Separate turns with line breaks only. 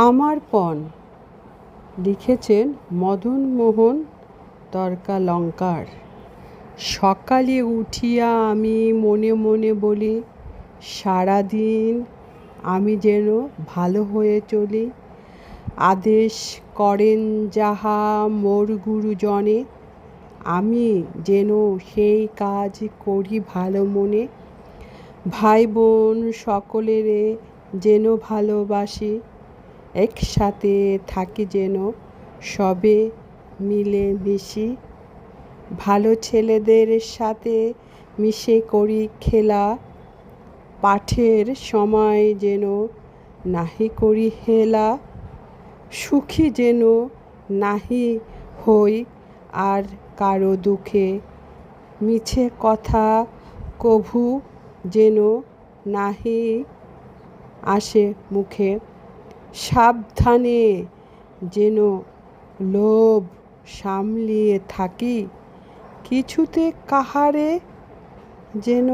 আমার পণ। লিখেছেন মদন মোহন তর্কালঙ্কার। সকালে উঠিয়া আমি মনে মনে বলি, সারাদিন আমি যেন ভালো হয়ে চলি। আদেশ করেন যাহা মোর গুরুজনে। আমি যেন সেই কাজ করি ভালো মনে। ভাই বোন সকলেরে যেন ভালোবাসি। একসাথে থাকি যেন, সবে মিলেমিশি। ভালো ছেলেদের সাথে মিশে করি খেলা। পাঠের সময় যেন নাহি করি হেলা। সুখী যেন নাহি হই আর কারও দুঃখে। মিছে কথা কভু যেন নাহি আসে মুখে। সাবধানে যেন লোভ সামলিয়ে থাকি। কিছুতে কাহারে যেন